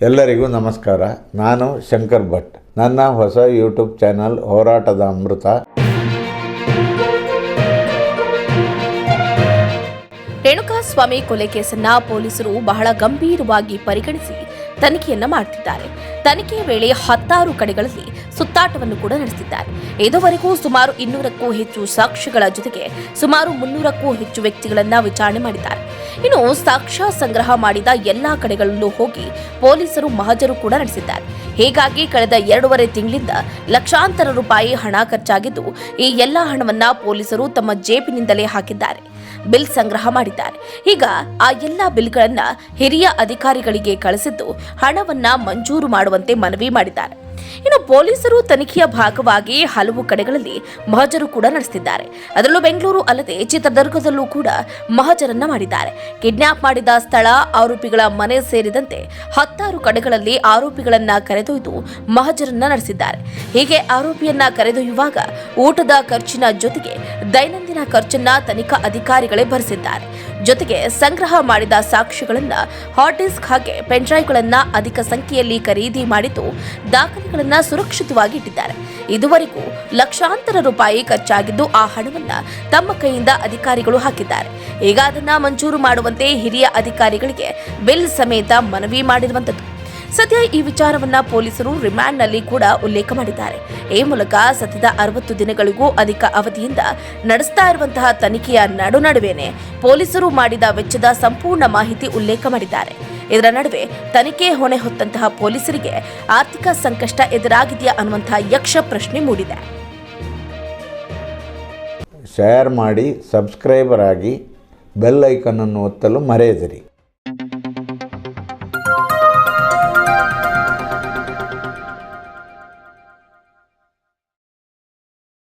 ಎಲ್ಲರಿಗೂ ನಮಸ್ಕಾರ. ನಾನು ಶಂಕರ್ ಭಟ್. ನನ್ನ ಹೊಸ ಯೂಟ್ಯೂಬ್ ಚಾನಲ್ ಹೋರಾಟದ ಅಮೃತ. ರೇಣುಕಾಸ್ವಾಮಿ ಕೊಲೆ ಕೇಸನ್ನ ಪೊಲೀಸರು ಬಹಳ ಗಂಭೀರವಾಗಿ ಪರಿಗಣಿಸಿ ತನಿಖೆಯನ್ನ ಮಾಡುತ್ತಿದ್ದಾರೆ ತನಿಖೆಯ ವೇಳೆ ಹತ್ತಾರು ಕಡೆಗಳಲ್ಲಿ ಸುತ್ತಾಟವನ್ನು ಕೂಡ ನಡೆಸಿದ್ದಾರೆ. ಇದುವರೆಗೂ ಸುಮಾರು ಇನ್ನೂರಕ್ಕೂ ಹೆಚ್ಚು ಸಾಕ್ಷಿಗಳ ಜೊತೆಗೆ ಸುಮಾರು ಮುನ್ನೂರಕ್ಕೂ ಹೆಚ್ಚು ವ್ಯಕ್ತಿಗಳನ್ನ ವಿಚಾರಣೆ ಮಾಡಿದ್ದಾರೆ. ಇನ್ನು ಸಾಕ್ಷ್ಯ ಸಂಗ್ರಹ ಮಾಡಿದ ಎಲ್ಲಾ ಕಡೆಗಳಲ್ಲೂ ಹೋಗಿ ಪೊಲೀಸರು ಮಹಜರು ಕೂಡ ನಡೆಸಿದ್ದಾರೆ. ಹೀಗಾಗಿ ಕಳೆದ ಎರಡೂವರೆ ತಿಂಗಳಿಂದ ಲಕ್ಷಾಂತರ ರೂಪಾಯಿ ಹಣ ಖರ್ಚಾಗಿದ್ದು, ಈ ಎಲ್ಲಾ ಹಣವನ್ನ ಪೊಲೀಸರು ತಮ್ಮ ಜೇಬಿನಿಂದಲೇ ಹಾಕಿದ್ದಾರೆ. ಬಿಲ್ ಸಂಗ್ರಹ ಮಾಡಿದ್ದಾರೆ. ಈಗ ಆ ಎಲ್ಲ ಬಿಲ್ಗಳನ್ನ ಹಿರಿಯ ಅಧಿಕಾರಿಗಳಿಗೆ ಕಳಿಸಿದ್ದು, ಹಣವನ್ನ ಮಂಜೂರು ಮಾಡುವಂತೆ ಮನವಿ ಮಾಡಿದ್ದಾರೆ. ಇನ್ನು ಪೊಲೀಸರು ತನಿಖೆಯ ಭಾಗವಾಗಿ ಹಲವು ಕಡೆಗಳಲ್ಲಿ ಮಹಜರು ಕೂಡ ನಡೆಸಿದ್ದಾರೆ ಅದರಲ್ಲೂ ಬೆಂಗಳೂರು ಅಲ್ಲದೆ ಚಿತ್ರದುರ್ಗದಲ್ಲೂ ಕೂಡ ಮಹಜರನ್ನ ಮಾಡಿದ್ದಾರೆ. ಕಿಡ್ನಾಪ್ ಮಾಡಿದ ಸ್ಥಳ, ಆರೋಪಿಗಳ ಮನೆ ಸೇರಿದಂತೆ ಹತ್ತಾರು ಕಡೆಗಳಲ್ಲಿ ಆರೋಪಿಗಳನ್ನ ಕರೆದೊಯ್ದು ಮಹಜರನ್ನ ನಡೆಸಿದ್ದಾರೆ. ಹೀಗೆ ಆರೋಪಿಯನ್ನ ಕರೆದೊಯ್ಯುವಾಗ ಊಟದ ಖರ್ಚಿನ ಜೊತೆಗೆ ದೈನಂದಿನ ಖರ್ಚನ್ನ ತನಿಖಾ ಅಧಿಕಾರಿಗಳೇ ಭರಿಸಿದ್ದಾರೆ. ಜೊತೆಗೆ ಸಂಗ್ರಹ ಮಾಡಿದ ಸಾಕ್ಷ್ಯಗಳನ್ನ ಹಾಟ್ ಡಿಸ್ಕ್ ಹಾಗೆ ಪೆನ್ಡ್ರೈವ್ಗಳನ್ನ ಅಧಿಕ ಸಂಖ್ಯೆಯಲ್ಲಿ ಖರೀದಿ ಮಾಡಿದ್ದು ದಾಖಲೆಗಳನ್ನ ಸುರಕ್ಷಿತವಾಗಿ ಇಟ್ಟಿದ್ದಾರೆ ಇದುವರೆಗೂ ಲಕ್ಷಾಂತರ ರೂಪಾಯಿ ಖರ್ಚಾಗಿದ್ದು ಆ ಹಣವನ್ನ ತಮ್ಮ ಕೈಯಿಂದ ಅಧಿಕಾರಿಗಳು ಹಾಕಿದ್ದಾರೆ. ಈಗ ಅದನ್ನ ಮಂಜೂರು ಮಾಡುವಂತೆ ಹಿರಿಯ ಅಧಿಕಾರಿಗಳಿಗೆ ಬಿಲ್ ಸಮೇತ ಮನವಿ ಮಾಡಿರುವಂತದ್ದು ಸದ್ಯ ಈ ವಿಚಾರವನ್ನ ಪೊಲೀಸರು ರಿಮ್ಯಾಂಡ್ನಲ್ಲಿ ಕೂಡ ಉಲ್ಲೇಖ ಮಾಡಿದ್ದಾರೆ. ಈ ಮೂಲಕ ಸತತ ಅರವತ್ತು ದಿನಗಳಿಗೂ ಅಧಿಕ ಅವಧಿಯಿಂದ ನಡೆಸ್ತಾ ಇರುವಂತಹ ತನಿಖೆಯ ನಡು ನಡುವೆನೆ ಪೊಲೀಸರು ಮಾಡಿದ ವೆಚ್ಚದ ಸಂಪೂರ್ಣ ಮಾಹಿತಿ ಉಲ್ಲೇಖ ಮಾಡಿದ್ದಾರೆ. ಇದರ ನಡುವೆ ತನಿಖೆ ಹೊಣೆ ಹೊತ್ತಂತಹ ಪೊಲೀಸರಿಗೆ ಆರ್ಥಿಕ ಸಂಕಷ್ಟ ಎದುರಾಗಿದೆಯಾ ಅನ್ನುವಂತಹ ಯಕ್ಷ ಪ್ರಶ್ನೆ ಮೂಡಿದೆ. ಶೇರ್ ಮಾಡಿ ಸಬ್ಸ್ಕ್ರೈಬರ್ ಆಗಿ ಬೆಲ್ ಐಕನನ್ನು ಒತ್ತಲು ಮರೆಯದಿರಿ.